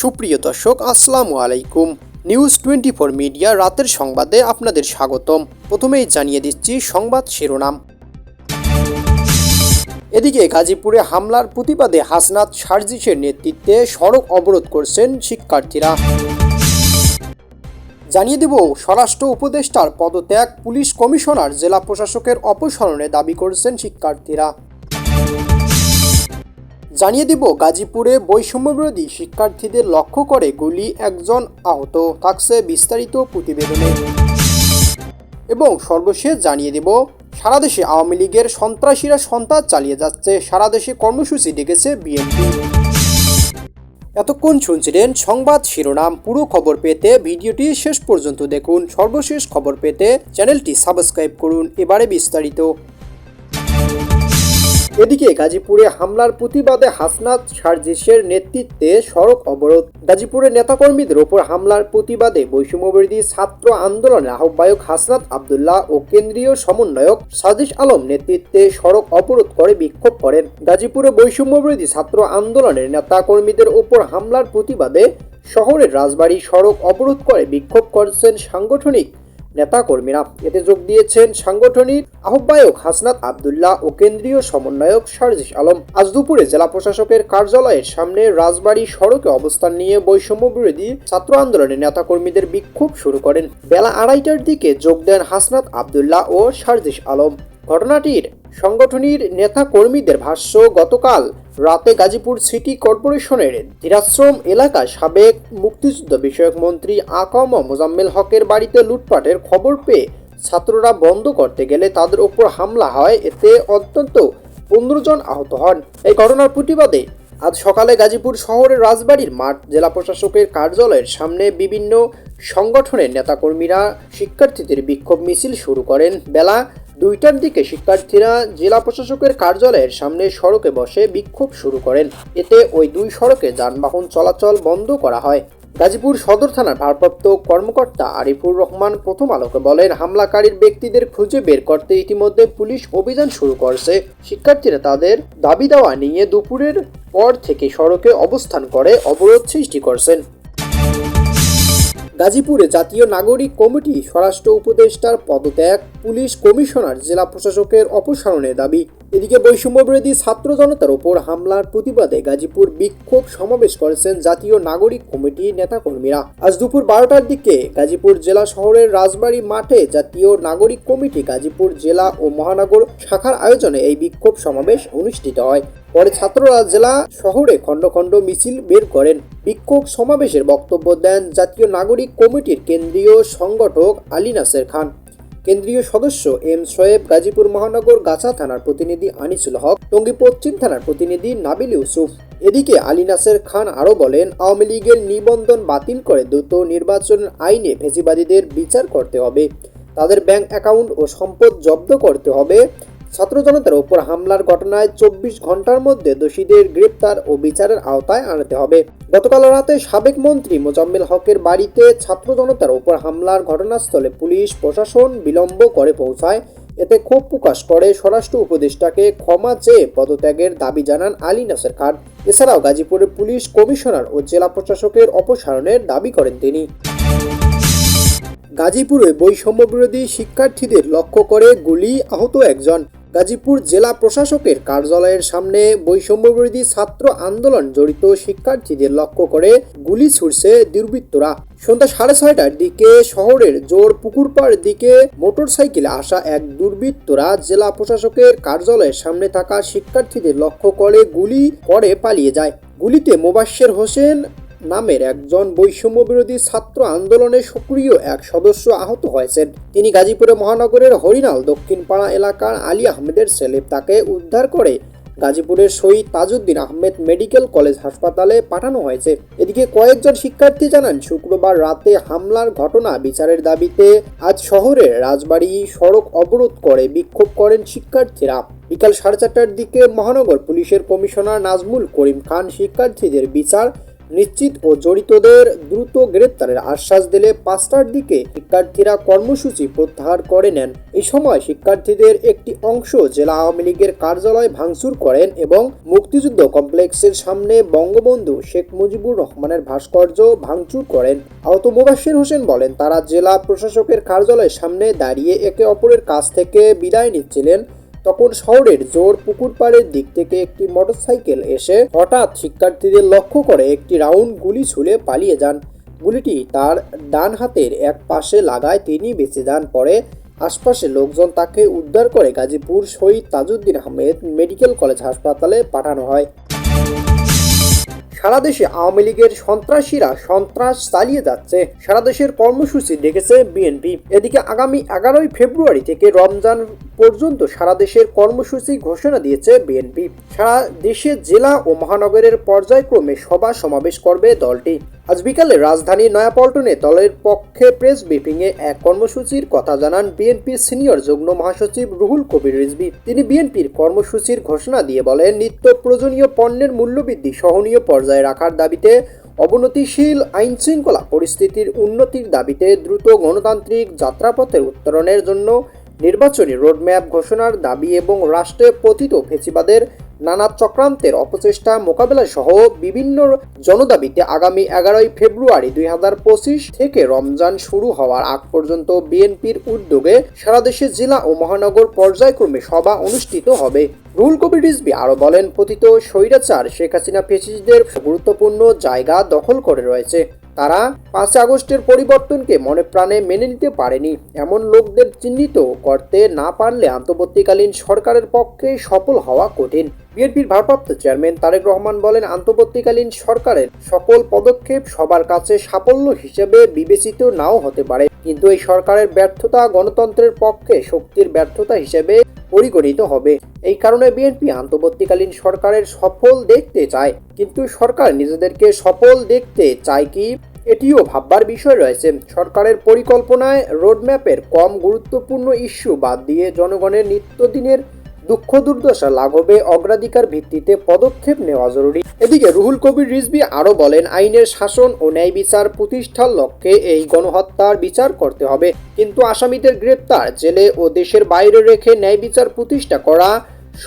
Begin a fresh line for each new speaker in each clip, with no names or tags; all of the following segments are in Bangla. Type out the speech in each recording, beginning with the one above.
সুপ্রিয় দর্শক আসসালামু আলাইকুম নিউজ টোয়েন্টি ফোর মিডিয়া রাতের সংবাদে আপনাদের স্বাগতম প্রথমেই জানিয়ে দিচ্ছি সংবাদ শিরোনাম এদিকে গাজীপুরে হামলার প্রতিবাদে হাসনাত সার্জিসের নেতৃত্বে সড়ক অবরোধ করছেন শিক্ষার্থীরা জানিয়ে দেব স্বরাষ্ট্র উপদেষ্টার পদত্যাগ পুলিশ কমিশনার জেলা প্রশাসকের অপসারণে দাবি করছেন শিক্ষার্থীরা জানিয়ে দিব গাজীপুরে বৈষম্যবিরোধী শিক্ষার্থীদের লক্ষ্য করে গুলি একজন আহত থাকছে বিস্তারিত প্রতিবেদনে এবং সর্বশেষ জানিয়ে দেব সারা দেশে আওয়ামী লীগের সন্ত্রাসীরা সন্ত্রাস চালিয়ে যাচ্ছে সারা দেশে কর্মসূচি ডেকেছে বিএনপি এতক্ষণ শুনছিলেন সংবাদ শিরোনাম পুরো খবর পেতে ভিডিওটি শেষ পর্যন্ত দেখুন সর্বশেষ খবর পেতে চ্যানেলটি সাবস্ক্রাইব করুন এবারে বিস্তারিত এদিকে গাজীপুরে হামলার প্রতিবাদে হাসনাত সার্জিসের নেতৃত্বে সড়ক অবরোধ গাজীপুরে নেতাকর্মীদের ওপর হামলার প্রতিবাদে বৈষম্যবিরোধী ছাত্র আন্দোলনের আহ্বায়ক হাসনাত আবদুল্লাহ ও কেন্দ্রীয় সমন্বয়ক সাজিস আলম নেতৃত্বে সড়ক অবরোধ করে বিক্ষোভ করেন গাজীপুরে বৈষম্যবিরোধী ছাত্র আন্দোলনের নেতাকর্মীদের ওপর হামলার প্রতিবাদে শহরের রাজবাড়ী সড়ক অবরোধ করে বিক্ষোভ করছেন সাংগঠনিক নেতাকর্মীরা এতে যোগ দিয়েছেন সাংগঠনিক আহ্বায়ক হাসনাত আবদুল্লাহ ও কেন্দ্রীয় সমন্বয়ক সার্জিস আলম আজ দুপুরে জেলা প্রশাসকের কার্যালয়ের সামনে রাজবাড়ী সড়কে অবস্থান নিয়ে বৈষম্য বিরোধী ছাত্র আন্দোলনের নেতাকর্মীদের বিক্ষোভ শুরু করেন বেলা আড়াইটার দিকে যোগ দেন হাসনাত আবদুল্লাহ ও সার্জিস আলম ঘটনাটির সংগঠনের নেতা কর্মীদের ভাষ্য গতকাল রাতে গাজীপুর সিটি কর্পোরেশনের ধীরাশ্রম এলাকায় সাবেক মুক্তিযুদ্ধ বিষয়ক মন্ত্রী আকম মোজাম্মেল হকের বাড়িতে লুটপাটের খবর পেয়ে ছাত্ররা বন্ধ করতে গেলে তাদের ওপর হামলা হয় এতে অত্যন্ত পনেরো জন আহত হন এই ঘটনার প্রতিবাদে আজ সকালে গাজীপুর শহরের রাজবাড়ির মাঠ জেলা প্রশাসকের কার্যালয়ের সামনে বিভিন্ন সংগঠনের নেতাকর্মীরা শিক্ষার্থীদের বিক্ষোভ মিছিল শুরু করেন বেলা দুইটার দিকে শিক্ষার্থীরা জেলা প্রশাসকের কার্যালয়ের সামনে সড়কে বসে বিক্ষোভ শুরু করেন এতে ওই দুই সড়কে যানবাহন চলাচল বন্ধ করা হয় গাজীপুর সদর থানার ভারপ্রাপ্ত কর্মকর্তা আরিফুর রহমান প্রথম আলোকে বলেন হামলাকারীর ব্যক্তিদের খুঁজে বের করতে ইতিমধ্যে পুলিশ অভিযান শুরু করছে শিক্ষার্থীরা তাদের দাবি দাওয়া নিয়ে দুপুরের পর থেকে সড়কে অবস্থান করে অবরোধ সৃষ্টি করছেন গাজীপুরে জাতীয় নাগরিক কমিটি স্বরাষ্ট্র উপদেষ্টার পদত্যাগ পুলিশ কমিশনার জেলা প্রশাসকের অপসারণের দাবি এদিকে বিরোধী ছাত্র জনতার ওপর হামলার প্রতিবাদে গাজীপুর বিক্ষোভ সমাবেশ করেছেন জাতীয় নাগরিক কমিটির নেতাকর্মীরা আজ দুপুর বারোটার দিকে গাজীপুর জেলা শহরের রাজবাড়ী মাঠে জাতীয় নাগরিক কমিটি গাজীপুর জেলা ও মহানগর শাখার আয়োজনে এই বিক্ষোভ সমাবেশ অনুষ্ঠিত হয় পরে ছাত্ররা জেলা শহরে খণ্ড খণ্ড মিছিল বের করেন বিক্ষোভ সমাবেশের বক্তব্য দেন জাতীয় নাগরিক কমিটির কেন্দ্রীয় সংগঠক আলী নাসের খান কেন্দ্রীয় সদস্য এম সোয়েব গাজীপুর মহানগর গাছা থানার প্রতিনিধি আনিসুল হক টঙ্গী পশ্চিম থানার প্রতিনিধি নাবিল ইউসুফ এদিকে আলী নাসের খান আরও বলেন আওয়ামী লীগের নিবন্ধন বাতিল করে দ্রুত নির্বাচন আইনে ফেঁজিবাদীদের বিচার করতে হবে তাদের ব্যাংক অ্যাকাউন্ট ও সম্পদ জব্দ করতে হবে ছাত্র জনতার উপর হামলার ঘটনায় চব্বিশ ঘন্টার মধ্যে দোষীদের গ্রেপ্তার ও বিচারের আওতায় আনতে হবে গতকাল রাতে সাবেক মন্ত্রী মোজাম্মেল হকের বাড়িতে ছাত্র জনতার উপর হামলার ঘটনাস্থলে পুলিশ প্রশাসন বিলম্ব করে পৌঁছায় এতে ক্ষোভ প্রকাশ করে স্বরাষ্ট্র উপদেষ্টাকে ক্ষমা চেয়ে পদত্যাগের দাবি জানান আলী নাসের খান এছাড়াও গাজীপুরের পুলিশ কমিশনার ও জেলা প্রশাসকের অপসারণের দাবি করেন তিনি গাজীপুরে বৈষম্য বিরোধী শিক্ষার্থীদের লক্ষ্য করে গুলি আহত একজন গাজীপুর জেলা প্রশাসকের কার্যালয়ের সামনে বৈষম্যবিরোধী ছাত্র আন্দোলন জড়িত শিক্ষার্থীদের লক্ষ্য করে গুলি ছুড়ছে দুর্বৃত্তরা সন্ধ্যা সাড়ে ছয়টার দিকে শহরের জোর পুকুরপাড় দিকে মোটরসাইকেলে আসা এক দুর্বৃত্তরা জেলা প্রশাসকের কার্যালয়ের সামনে থাকা শিক্ষার্থীদের লক্ষ্য করে গুলি করে পালিয়ে যায় গুলিতে মোবাশ্বের হোসেন নামের একজন বৈষম্য বিরোধী ছাত্র আন্দোলনে সক্রিয় এক সদস্য আহত হয়েছেন তিনি গাজীপুরে মহানগরের হরিনাল দক্ষিণপাড়া এলাকার আলী আহমেদের ছেলে তাকে উদ্ধার করে গাজীপুরের শহীদ তাজুদ্দিন আহমেদ মেডিকেল কলেজ হাসপাতালে পাঠানো হয়েছে এদিকে কয়েকজন শিক্ষার্থী জানান শুক্রবার রাতে হামলার ঘটনা বিচারের দাবিতে আজ শহরের রাজবাড়ি সড়ক অবরোধ করে বিক্ষোভ করেন শিক্ষার্থীরা বিকাল সাড়ে চারটার দিকে মহানগর পুলিশের কমিশনার নাজমুল করিম খান শিক্ষার্থীদের বিচার নিশ্চিত ও জড়িতদের দ্রুত গ্রেপ্তারের আশ্বাস দিলে পাঁচটার দিকে শিক্ষার্থীরা কর্মসূচি প্রত্যাহার করে নেন এই সময় শিক্ষার্থীদের একটি অংশ জেলা আওয়ামী লীগের কার্যালয় ভাঙচুর করেন এবং মুক্তিযুদ্ধ কমপ্লেক্সের সামনে বঙ্গবন্ধু শেখ মুজিবুর রহমানের ভাস্কর্য ভাঙচুর করেন আহত মোবাশির হোসেন বলেন তারা জেলা প্রশাসকের কার্যালয়ের সামনে দাঁড়িয়ে একে অপরের কাছ থেকে বিদায় নিচ্ছিলেন তখন শহরের জোর পুকুর পাড়ের দিক থেকে একটি মোটরসাইকেল এসে হঠাৎ শিক্ষার্থীদের লক্ষ্য করে একটি রাউন্ড গুলি ছুলে পালিয়ে যান গুলিটি তার ডান হাতের এক পাশে লাগায় তিনি বেঁচে যান পরে আশপাশে লোকজন তাকে উদ্ধার করে গাজীপুর শহীদ তাজুদ্দিন আহমেদ মেডিকেল কলেজ হাসপাতালে পাঠানো হয় সারা দেশে আওয়ামী লীগের সন্ত্রাসীরা সন্ত্রাস চালিয়ে যাচ্ছে সারা দেশের কর্মসূচি ডেকেছে বিএনপি এদিকে আগামী এগারোই ফেব্রুয়ারি থেকে রমজান পর্যন্ত সারা দেশের কর্মসূচি ঘোষণা দিয়েছে বিএনপি সারা দেশে জেলা ও মহানগরের পর্যায়ক্রমে সভা সমাবেশ করবে দলটি আজ বিকালে রাজধানী নয়াপল্টনে দলের পক্ষে প্রেস ব্রিফিংয়ে এক কর্মসূচির কথা জানান বিএনপির সিনিয়র যুগ্ম মহাসচিব রুহুল কবির রিজবি তিনি বিএনপির কর্মসূচির ঘোষণা দিয়ে বলেন নিত্য প্রয়োজনীয় পণ্যের মূল্যবৃদ্ধি সহনীয় পর্যায়ে রাখার দাবিতে অবনতিশীল আইন শৃঙ্খলা পরিস্থিতির উন্নতির দাবিতে দ্রুত গণতান্ত্রিক যাত্রাপথের উত্তরণের জন্য নির্বাচনী রোডম্যাপ ঘোষণার দাবি এবং রাষ্ট্রে পতিত ফেঁচিবাদের নানা চক্রান্তের অপচেষ্টা মোকাবেলা সহ বিভিন্ন জনদাবিতে আগামী এগারোই ফেব্রুয়ারি দুই থেকে রমজান শুরু হওয়ার আগ পর্যন্ত বিএনপির উদ্যোগে সারা দেশে জেলা ও মহানগর পর্যায়ক্রমে সভা অনুষ্ঠিত হবে রুল কবি রিজবি আরও বলেন পতিত স্বৈরাচার শেখ হাসিনা ফেসিসদের গুরুত্বপূর্ণ জায়গা দখল করে রয়েছে তারা পাঁচ আগস্টের পরিবর্তনকে মনে প্রাণে মেনে নিতে পারেনি এমন লোকদের চিহ্নিত করতে না পারলে আন্তর্বর্তীকালীন সরকারের পক্ষে সফল হওয়া কঠিন বিএনপির ভারপ্রাপ্ত চেয়ারম্যান তারেক রহমান বলেন আন্তর্বর্তীকালীন সরকারের সকল পদক্ষেপ সবার কাছে সাফল্য হিসেবে বিবেচিত নাও হতে পারে কিন্তু এই সরকারের ব্যর্থতা গণতন্ত্রের পক্ষে শক্তির ব্যর্থতা হিসেবে পরিগণিত হবে এই কারণে বিএনপি আন্তর্বর্তীকালীন সরকারের সফল দেখতে চায় কিন্তু সরকার নিজেদেরকে সফল দেখতে চায় কি এটিও ভাববার বিষয় রয়েছে সরকারের পরিকল্পনায় রোডম্যাপের কম গুরুত্বপূর্ণ ইস্যু বাদ দিয়ে জনগণের নিত্যদিনের দুঃখ দুর্দশা লাঘবে অগ্রাধিকার ভিত্তিতে পদক্ষেপ নেওয়া জরুরি এদিকে রুহুল কবির রিজবি আরও বলেন আইনের শাসন ও ন্যায় বিচার প্রতিষ্ঠার লক্ষ্যে এই গণহত্যার বিচার করতে হবে কিন্তু আসামিদের গ্রেপ্তার জেলে ও দেশের বাইরে রেখে ন্যায় বিচার প্রতিষ্ঠা করা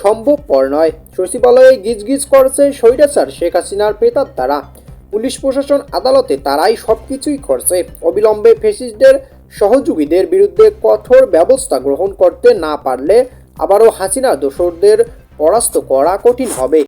সম্ভবপর নয় সচিবালয়ে গিজগিজ করছে স্বৈরাচার শেখ হাসিনার প্রেতার তারা পুলিশ প্রশাসন আদালতে তারাই সব কিছুই করছে অবিলম্বে ফেসিস্টদের সহযোগীদের বিরুদ্ধে কঠোর ব্যবস্থা গ্রহণ করতে না পারলে আবারও হাসিনা দোসরদের পরাস্ত করা কঠিন হবে